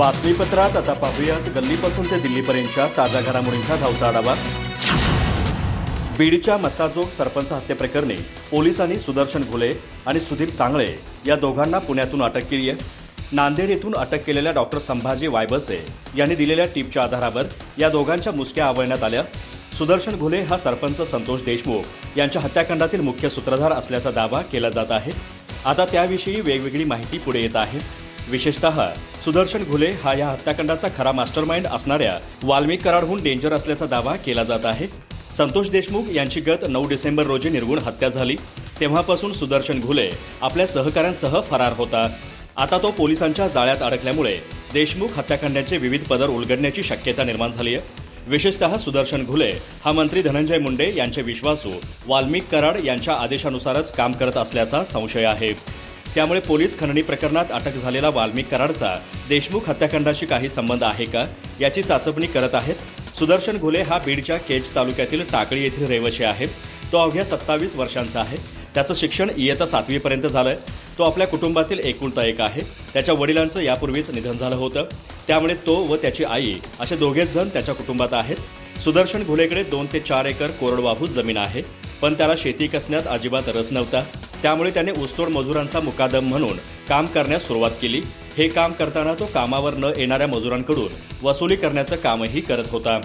बातमीपत्रात आता पाहूयात. गल्लीपासून ते दिल्लीपर्यंतच्या ताज्या घडामोडींचा धावता आढावा. बीडच्या मसाजोग सरपंच हत्येप्रकरणी पोलिसांनी सुदर्शन घुले आणि सुधीर सांगळे या दोघांना पुण्यातून अटक केली आहे. नांदेड येथून अटक केलेल्या डॉक्टर संभाजी वायबसे यांनी दिलेल्या टीपच्या आधारावर या दोघांच्या मुसक्या आवळण्यात आल्या. सुदर्शन घुले हा सरपंच संतोष देशमुख यांच्या हत्याकांडातील मुख्य सूत्रधार असल्याचा दावा केला जात आहे. आता त्याविषयी वेगवेगळी माहिती पुढे येत आहे. विशेषतः सुदर्शन घुले हा या हत्याकांडाचा खरा मास्टरमाइंड असणाऱ्या वाल्मिक कराडहून डेंजर असल्याचा दावा केला जात आहे. संतोष देशमुख यांची गत नऊ डिसेंबर रोजी निर्गुण हत्या झाली. तेव्हापासून सुदर्शन घुले आपल्या सहकाऱ्यांसह फरार होता. आता तो पोलिसांच्या जाळ्यात अडकल्यामुळे देशमुख हत्याकांडाचे विविध पदर उलगडण्याची शक्यता निर्माण झाली आहे. विशेषतः सुदर्शन घुले हा मंत्री धनंजय मुंडे यांचे विश्वासू वाल्मिक कराड यांच्या आदेशानुसारच काम करत असल्याचा संशय आहे. त्यामुळे पोलीस खंडणी प्रकरणात अटक झालेला वाल्मिक कराडचा देशमुख हत्याकांडाशी काही संबंध आहे का याची चाचपणी करत आहेत. सुदर्शन घुले हा बीडच्या केज तालुक्यातील टाकळी येथील रहिवासी आहे. तो अवघ्या सत्तावीस वर्षांचा आहे. त्याचं शिक्षण इयत्ता सातवीपर्यंत झालंय. तो आपल्या कुटुंबातील एकुलता एक आहे. त्याच्या वडिलांचं यापूर्वीच निधन झालं होतं. त्यामुळे तो व त्याची आई असे दोघेच जण त्याच्या कुटुंबात आहेत. सुदर्शन घुलेकडे दोन ते चार एकर कोरडवाहू जमीन आहे. पण त्याला शेती कसण्यात अजिबात रस नव्हता. त्यामुळे त्याने ऊसतोड मजुरांचा मुकादम म्हणून काम करण्यास सुरुवात केली. हे काम करताना तो कामावर न येणाऱ्या मजुरांकडून वसुली करण्याचं कामही करत होता.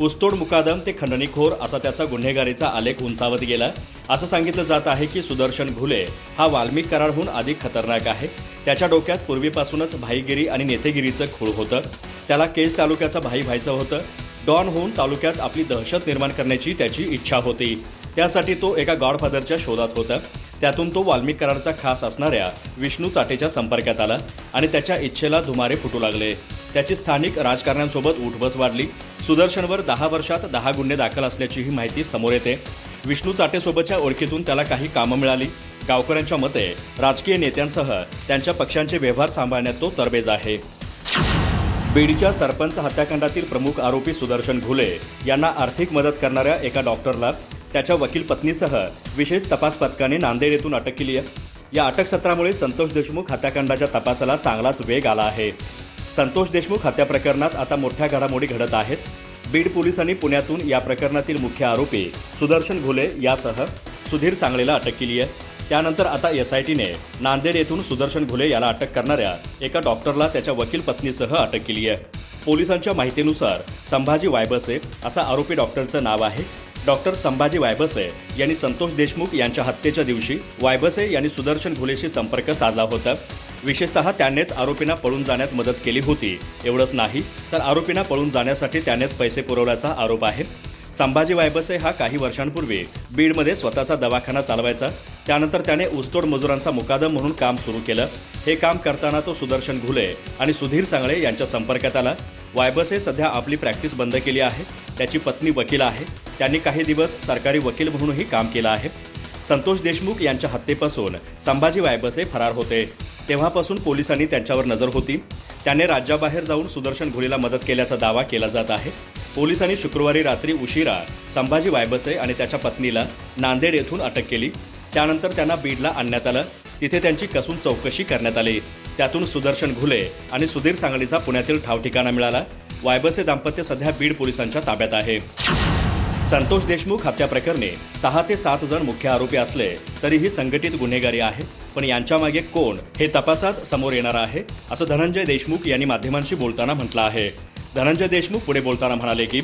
ऊसतोड मुकादम ते खंडणीखोर असा त्याचा गुन्हेगारीचा आलेख उंचावत गेला. असं सांगितलं जात आहे की सुदर्शन घुले हा वाल्मिक कराडहून अधिक खतरनाक आहे. त्याच्या डोक्यात पूर्वीपासूनच भाईगिरी आणि नेतेगिरीचं खूळ होतं. त्याला केज तालुक्याचा भाई व्हायचं होतं. डॉन होऊन तालुक्यात आपली दहशत निर्माण करण्याची त्याची इच्छा होती. त्यासाठी तो एका गॉडफादरच्या शोधात होता. त्यातून तो वाल्मिक कराडचा खास असणाऱ्या विष्णू चाटेच्या संपर्कात आला आणि त्याच्या इच्छेला धुमारे फुटू लागले. त्याची स्थानिक राजकारण्यांसोबत उठबस वाढली. सुदर्शनवर दहा वर्षात दहा गुन्हे दाखल असल्याचीही माहिती समोर येते. विष्णू चाटेसोबतच्या ओळखीतून त्याला काही कामं मिळाली. गावकऱ्यांच्या मते राजकीय नेत्यांसह त्यांच्या पक्षांचे व्यवहार सांभाळण्यात तो तरबेज आहे. बीडच्या सरपंच हत्याकांडातील प्रमुख आरोपी सुदर्शन घुले यांना आर्थिक मदत करणाऱ्या एका डॉक्टरला त्याच्या वकील पत्नीसह विशेष तपास पथकाने नांदेड येथून अटक केली आहे. या अटक सत्रामुळे संतोष देशमुख हत्याकांडाच्या तपासाला चांगलाच वेग आला आहे. संतोष देशमुख हत्या प्रकरणात आता मोठ्या घडामोडी घडत आहेत. बीड पोलिसांनी पुण्यातून या प्रकरणातील मुख्य आरोपी सुदर्शन घुले यासह सुधीर सांगलेला अटक केली आहे. त्यानंतर आता एस आय टीने नांदेड येथून सुदर्शन घुले याला अटक करणाऱ्या एका डॉक्टरला त्याच्या वकील पत्नीसह अटक केली आहे. पोलिसांच्या माहितीनुसार संभाजी वायबसे असा आरोपी डॉक्टरचं नाव आहे. डॉक्टर संभाजी वायबसे यांनी संतोष देशमुख यांच्या हत्येच्या दिवशी वायबसे यांनी सुदर्शन घुलेशी संपर्क साधला होता. विशेषतः त्यानेच आरोपींना पळून जाण्यात मदत केली होती. एवढंच नाही तर आरोपींना पळून जाण्यासाठी त्यानेच पैसे पुरवल्याचा आरोप आहे. संभाजी वायबसे हा काही वर्षांपूर्वी बीडमध्ये स्वतःचा दवाखाना चालवायचा. त्यानंतर त्याने ऊसतोड मजुरांचा मुकादम म्हणून काम सुरू केलं. हे काम करताना तो सुदर्शन घुले आणि सुधीर सांगळे यांच्या संपर्कात आला. वायबसे सध्या आपली प्रॅक्टिस बंद केली आहे. त्याची पत्नी वकील आहे. त्यांनी काही दिवस सरकारी वकील म्हणूनही काम केलं आहे. संतोष देशमुख यांच्या हत्येपासून संभाजी वायबसे फरार होते. तेव्हापासून पोलिसांनी त्यांच्यावर नजर होती. त्याने राज्याबाहेर जाऊन सुदर्शन घुलेला मदत केल्याचा दावा केला जात आहे. पोलिसांनी शुक्रवारी रात्री उशिरा संभाजी वायबसे आणि त्याच्या पत्नीला नांदेड येथून अटक केली. त्यानंतर त्यांना बीडला आणण्यात आलं. तिथे त्यांची कसून चौकशी करण्यात आली. त्यातून सुदर्शन घुले आणि सुधीर सांगलीचा पुण्यातील ठावठिकाणा मिळाला. वायबसे दाम्पत्य सध्या बीड पोलिसांच्या ताब्यात आहे. संतोष देशमुख हत्या प्रकरणी सहा ते सात जण मुख्य आरोपी असले तरीही संघटित गुन्हेगारी आहे पण यांच्यामागे कोण हे तपासात समोर येणार आहे असं धनंजय देशमुख यांनी माध्यमांशी बोलताना म्हटलं आहे. धनंजय देशमुख पुढे बोलताना म्हणाले की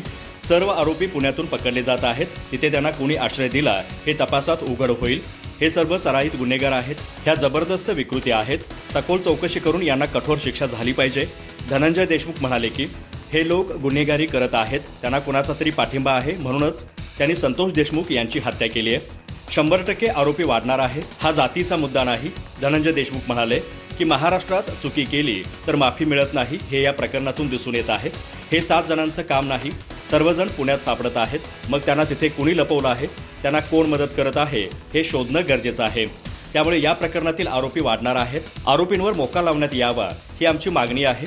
सर्व आरोपी पुण्यातून पकडले जात आहेत तिथे त्यांना कोणी आश्रय दिला हे तपासात उघड होईल. हे सर्व सराईत गुन्हेगार आहेत ह्या जबरदस्त विकृती आहेत सखोल चौकशी करून यांना कठोर शिक्षा झाली पाहिजे. धनंजय देशमुख म्हणाले की हे लोक गुन्हेगारी करत आहेत त्यांना कुणाचा तरी पाठिंबा आहे म्हणूनच त्यांनी संतोष देशमुख यांची हत्या केली आहे. शंभर टक्के आरोपी वाढणार आहे हा जातीचा मुद्दा नाही. धनंजय देशमुख म्हणाले की महाराष्ट्रात चुकी केली तर माफी मिळत नाही हे या प्रकरणातून दिसून येत आहे. हे सात जणांचं काम नाही सर्वजण पुण्यात सापडत आहेत मग त्यांना तिथे कुणी लपवलं आहे? त्यांना कोण मदत करत आहे? हे शोधणं गरजेचं आहे. त्यामुळे या प्रकरणातील आरोपी वाढणार आहेत. आरोपींवर मोका लावण्यात यावा ही आमची मागणी आहे.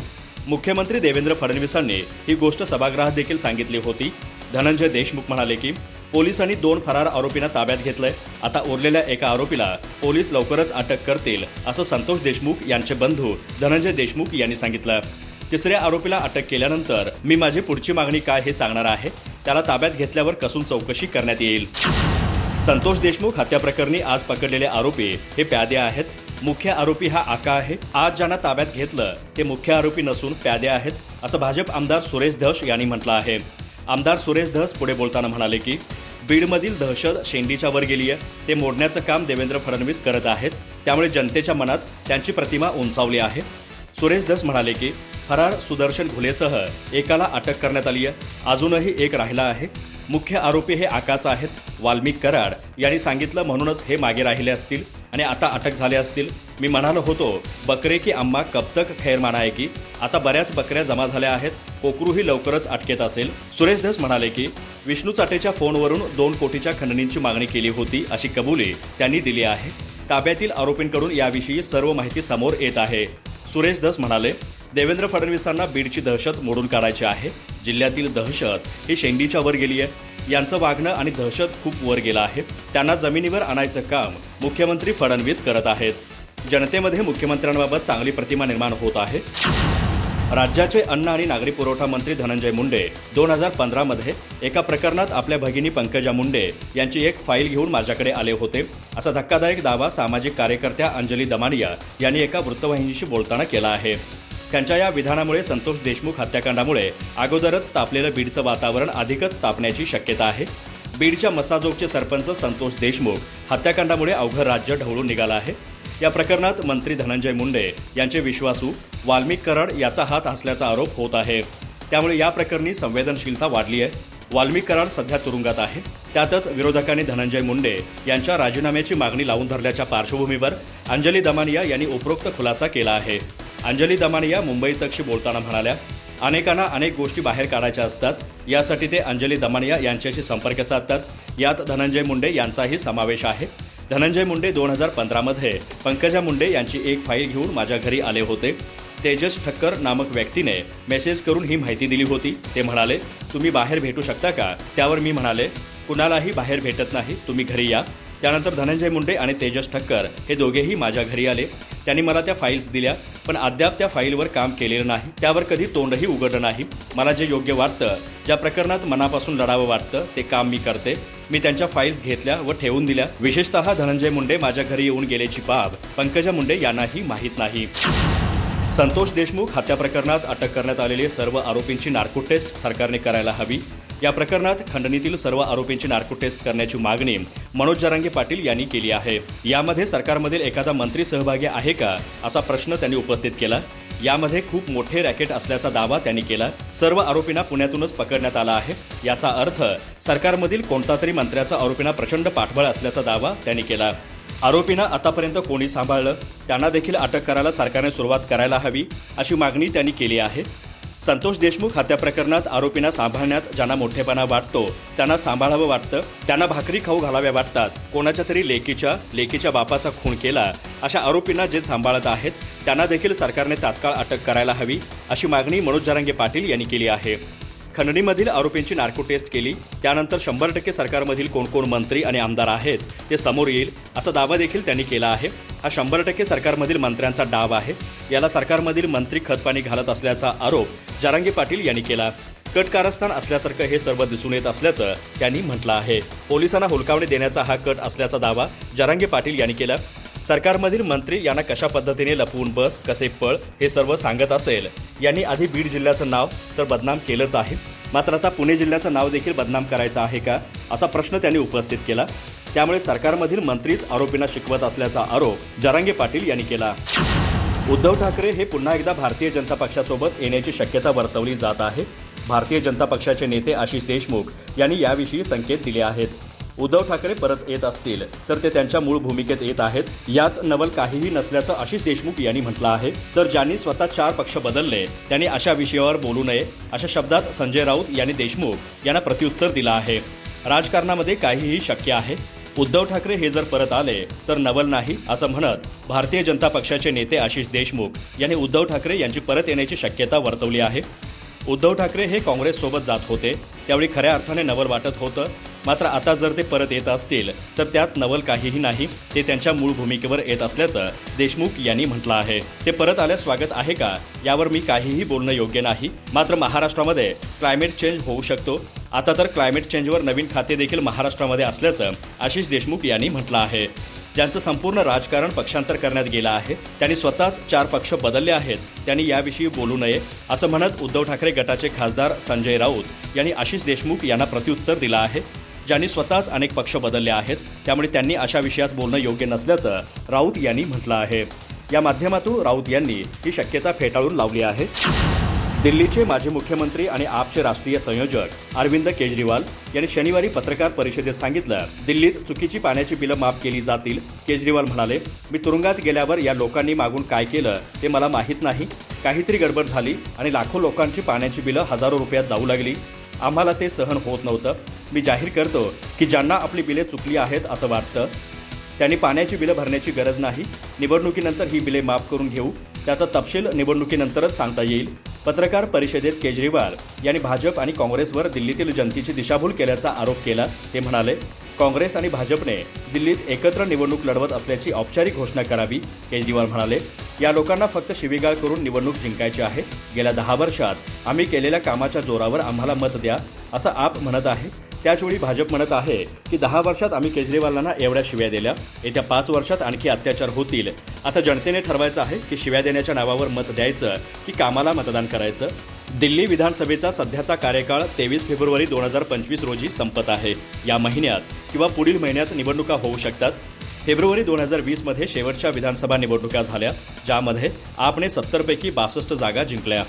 मुख्यमंत्री देवेंद्र फडणवीसांनी ही गोष्ट सभागृहात देखील सांगितली होती. धनंजय देशमुख म्हणाले की पोलिसांनी दोन फरार आरोपींना ताब्यात घेतलंय. आता उरलेल्या एका आरोपीला पोलीस लवकरच अटक करतील असं संतोष देशमुख यांचे बंधू धनंजय देशमुख यांनी सांगितलं. तिसऱ्या आरोपीला अटक केल्यानंतर मी माझी पुढची मागणी काय हे सांगणार आहे? त्याला ताब्यात घेतल्यावर कसून चौकशी करण्यात येईल? संतोष देशमुख हत्या प्रकरणी आज पकडलेले आरोपी हे प्यादे आहेत. मुख्य आरोपी हा आका आहे. आज ज्यांना ताब्यात घेतलं ते मुख्य आरोपी नसून प्यादे आहेत असं भाजप आमदार सुरेश धस यांनी म्हटलं आहे. आमदार सुरेश धस पुढे बोलताना म्हणाले की बीडमधील दहशत शेंडीच्या वर गेली आहे ते मोडण्याचं काम देवेंद्र फडणवीस करत आहेत. त्यामुळे जनतेच्या मनात त्यांची प्रतिमा उंचावली आहे. सुरेश धस म्हणाले की फरार सुदर्शन घुलेसह एकाला अटक करण्यात आली आहे अजूनही एक राहिला आहे. मुख्य आरोपी हे आकाच आहेत वाल्मिक कराड. यांनी सांगितलं म्हणूनच हे मागे राहिले असतील आणि आता अटक झाले असतील. मी म्हणालो होतो बकरे की अम्मा कब तक खैर आहे की? आता बऱ्याच बकऱ्या जमा झाल्या आहेत कोकरूही लवकरच अटकेत असेल. सुरेश धस म्हणाले की विष्णू चाटेच्या फोनवरून दोन कोटीच्या खंडणींची मागणी केली होती अशी कबुली त्यांनी दिली आहे. ताब्यातील आरोपींकडून याविषयी सर्व माहिती समोर येत आहे. सुरेश धस म्हणाले देवेंद्र फडणवीसांना बीडची दहशत मोडून काढायची आहे. जिल्ह्यातील दहशत ही शेंडीच्या वर गेली आहे यांचं वागणं आणि दहशत खूप वर गेलं आहे. त्यांना जमिनीवर आणायचं काम मुख्यमंत्री फडणवीस करत आहेत. जनतेमध्ये मुख्यमंत्र्यांबाबत चांगली प्रतिमा निर्माण होत आहे. राज्याचे अन्न आणि नागरी पुरवठा मंत्री धनंजय मुंडे दोन हजार पंधरामध्ये एका प्रकरणात आपल्या भगिनी पंकजा मुंडे यांची एक फाईल घेऊन माझ्याकडे आले होते. असा धक्कादायक दावा सामाजिक कार्यकर्त्या अंजली दमानिया यांनी एका वृत्तवाहिनीशी बोलताना केला आहे. त्यांच्या या विधानामुळे संतोष देशमुख हत्याकांडामुळे अगोदरच तापलेलं बीडचं वातावरण अधिकच तापण्याची शक्यता आहे. बीडच्या मसाजोगचे सरपंच संतोष देशमुख हत्याकांडामुळे अवघड राज्य ढवळून निघालं आहे. या प्रकरणात मंत्री धनंजय मुंडे यांचे विश्वासू वाल्मिक कराड याचा हात असल्याचा आरोप होत आहे. त्यामुळे या प्रकरणी संवेदनशीलता वाढली आहे. वाल्मिक कराड सध्या तुरुंगात आहे. त्यातच विरोधकांनी धनंजय मुंडे यांच्या राजीनाम्याची मागणी लावून धरल्याच्या पार्श्वभूमीवर अंजली दमानिया यांनी उपरोक्त खुलासा केला आहे. अंजली दमानिया मुंबई तकशी बोलताना म्हणाल्या अनेकांना अनेक गोष्टी बाहेर काढायच्या असतात. यासाठी ते अंजली दमानिया यांच्याशी संपर्क साधतात. यात धनंजय मुंडे यांचाही समावेश आहे. धनंजय मुंडे दोन हजार पंधरामध्ये पंकजा मुंडे यांची एक फाईल घेऊन माझ्या घरी आले होते. तेजस ठक्कर नामक व्यक्तीने मेसेज करून ही माहिती दिली होती. ते म्हणाले तुम्ही बाहेर भेटू शकता का? त्यावर मी म्हणाले कुणालाही बाहेर भेटत नाही. तुम्ही घरी या. त्यानंतर धनंजय मुंडे आणि तेजस ठक्कर हे दोघेही माझ्या घरी आले. त्यांनी मला त्या फाईल्स दिल्या पण अद्याप त्या फाईलवर काम केलेलं नाही. त्यावर कधी तोंडही उघडलं नाही. मला जे योग्य वाटतं ज्या प्रकरणात मनापासून लढावं वाटतं ते काम मी करते. मी त्यांच्या फाईल्स घेतल्या व ठेवून दिल्या. विशेषतः धनंजय मुंडे माझ्या घरी येऊन गेल्याची बाब पंकजा मुंडे यांनाही माहीत नाही. संतोष देशमुख हत्या प्रकरणात अटक करण्यात आलेले सर्व आरोपींची नार्को टेस्ट सरकारने करायला हवी. या प्रकरणात खंडणीतील सर्व आरोपींची नार्को टेस्ट करण्याची मागणी मनोज जरांगे पाटील यांनी केली आहे. यामध्ये सरकारमधील एखादा मंत्री सहभागी आहे का असा प्रश्न त्यांनी उपस्थित केला. यामध्ये खूप मोठे रॅकेट असल्याचा दावा त्यांनी केला. सर्व आरोपींना पुण्यातूनच पकडण्यात आला आहे. याचा अर्थ सरकारमधील कोणता तरी मंत्र्याचा आरोपींना प्रचंड पाठबळ असल्याचा दावा त्यांनी केला. आरोपींना आतापर्यंत कोणी सांभाळलं? त्यांना देखील अटक करायला सरकारने सुरुवात करायला हवी अशी मागणी त्यांनी केली आहे. संतोष देशमुख हत्या प्रकरणात आरोपींना सांभाळण्यात ज्यांना मोठेपणा वाटतो त्यांना सांभाळावं वाटतं त्यांना भाकरी खाऊ घालाव्या वाटतात. कोणाच्या तरी लेकीच्या लेकीच्या बापाचा खून केला अशा आरोपींना जे सांभाळत आहेत त्यांना देखील सरकारने तात्काळ अटक करायला हवी अशी मागणी मनोज जरांगे पाटील यांनी केली आहे. खंडणीमधील आरोपींची नार्को टेस्ट केली. त्यानंतर शंभर टक्के सरकारमधील कोण कोण मंत्री आणि आमदार आहेत ते समोर येईल असा दावा देखील त्यांनी केला आहे. हा शंभर टक्के सरकारमधील मंत्र्यांचा डाव आहे. याला सरकारमधील मंत्री खतपाणी घालत असल्याचा आरोप जारांगी पाटील यांनी केला. कट कारस्थान असल्यासारखं हे सर्व दिसून येत असल्याचं त्यांनी म्हटलं आहे. पोलिसांना हुलकावणी देण्याचा हा कट असल्याचा दावा जरांगे पाटील यांनी केला. सरकारमधील मंत्री यांना कशा पद्धतीने लपवून बस कसे पळ हे सर्व सांगत असेल यांनी आधी बीड जिल्ह्याचं नाव तर बदनाम केलंच आहे. मात्र आता पुणे जिल्ह्याचं नाव देखील बदनाम करायचं आहे का असा प्रश्न त्यांनी उपस्थित केला. त्यामुळे सरकारमधील मंत्रीच आरोपींना शिकवत असल्याचा आरोप जरांगे पाटील यांनी केला. उद्धव ठाकरे हे पुन्हा एकदा भारतीय जनता पक्षासोबत येण्याची शक्यता वर्तवली जात आहे. भारतीय जनता पक्षाचे नेते आशिष देशमुख यांनी याविषयी संकेत दिले आहेत. उद्धव ठाकरे परत येत असतील तर ते त्यांच्या मूळ भूमिकेत येत आहेत. यात नवल काहीही नसल्याचं आशिष देशमुख यांनी म्हटलं आहे. तर ज्यांनी स्वतः चार पक्ष बदलले त्यांनी अशा विषयावर बोलू नये अशा शब्दात संजय राऊत यांनी देशमुख यांना प्रत्युत्तर दिलं आहे. राजकारणामध्ये काहीही शक्य आहे? उद्धव ठाकरे हे जर परत आले तर नवल नाही असं म्हणत भारतीय जनता पक्षाचे नेते आशिष देशमुख यांनी उद्धव ठाकरे यांची परत येण्याची शक्यता वर्तवली आहे. उद्धव ठाकरे हे काँग्रेससोबत जात होते. त्यावेळी खऱ्या अर्थाने नवल वाटत होतं. मात्र आता जर ते परत येत असतील तर त्यात नवल काहीही नाही. ते त्यांच्या मूळ भूमिकेवर येत असल्याचं देशमुख यांनी म्हटलं आहे. ते परत आल्यास स्वागत आहे का? यावर मी काहीही बोलणं योग्य नाही. मात्र महाराष्ट्रामध्ये क्लायमेट चेंज होऊ शकतो. आता तर क्लायमेट चेंजवर नवीन खाते देखील महाराष्ट्रामध्ये असल्याचं आशिष देशमुख यांनी म्हटलं आहे. ज्यांचं संपूर्ण राजकारण पक्षांतर करण्यात गेलं आहे त्यांनी स्वतःच चार पक्ष बदलले आहेत. त्यांनी याविषयी बोलू नये असं म्हणत उद्धव ठाकरे गटाचे खासदार संजय राऊत यांनी आशिष देशमुख यांना प्रत्युत्तर दिलं आहे. ज्यांनी स्वतःच अनेक पक्ष बदलले आहेत त्यामुळे त्यांनी अशा विषयात बोलणं योग्य नसल्याचं राऊत यांनी म्हटलं आहे. या माध्यमातून राऊत यांनी ही शक्यता फेटाळून लावली आहे. दिल्लीचे माजी मुख्यमंत्री आणि आपचे राष्ट्रीय संयोजक अरविंद केजरीवाल यांनी शनिवारी पत्रकार परिषदेत सांगितलं दिल्लीत चुकीची पाण्याची बिलं माफ केली जातील. केजरीवाल म्हणाले मी तुरुंगात गेल्यावर या लोकांनी मागून काय केलं ते मला माहीत नाही. काहीतरी गडबड झाली आणि लाखो लोकांची पाण्याची बिलं हजारो रुपयात जाऊ लागली. आम्हाला ते सहन होत नव्हतं. मी जाहीर करतो की ज्यांना आपली बिले चुकली आहेत असं वाटतं त्यांनी पाण्याची बिलं भरण्याची गरज नाही. निवडणुकीनंतर ही बिले माफ करून घेऊ. त्याचा तपशील निवडणुकीनंतरच सांगता येईल. पत्रकार परिषदेत केजरीवाल यांनी भाजप आणि काँग्रेसवर दिल्लीतील जनतेची दिशाभूल केल्याचा आरोप केला. ते म्हणाले काँग्रेस आणि भाजपने दिल्लीत एकत्र निवडणूक लढवत असल्याची औपचारिक घोषणा करावी. केजरीवाल म्हणाले या लोकांना फक्त शिवीगाळ करून निवडणूक जिंकायची आहे. गेल्या दहा वर्षात आम्ही केलेल्या कामाच्या जोरावर आम्हाला मत द्या असं आप म्हणत आहे. त्याचवेळी भाजप म्हणत आहे की दहा वर्षात आम्ही केजरीवालांना एवढ्या शिव्या दिल्या. येत्या पाच वर्षात आणखी अत्याचार होतील. आता जनतेने ठरवायचं आहे की शिव्या देण्याच्या नावावर मत द्यायचं की कामाला मतदान करायचं. दिल्ली विधानसभेचा सध्याचा कार्यकाळ तेवीस फेब्रुवारी दोन हजार पंचवीस रोजी संपत आहे. या महिन्यात किंवा पुढील महिन्यात निवडणुका होऊ शकतात. फेब्रुवारी दोन हजार वीसमध्ये शेवटच्या विधानसभा निवडणुका झाल्या ज्यामध्ये आपने सत्तरपैकी बासष्ट जागा जिंकल्या.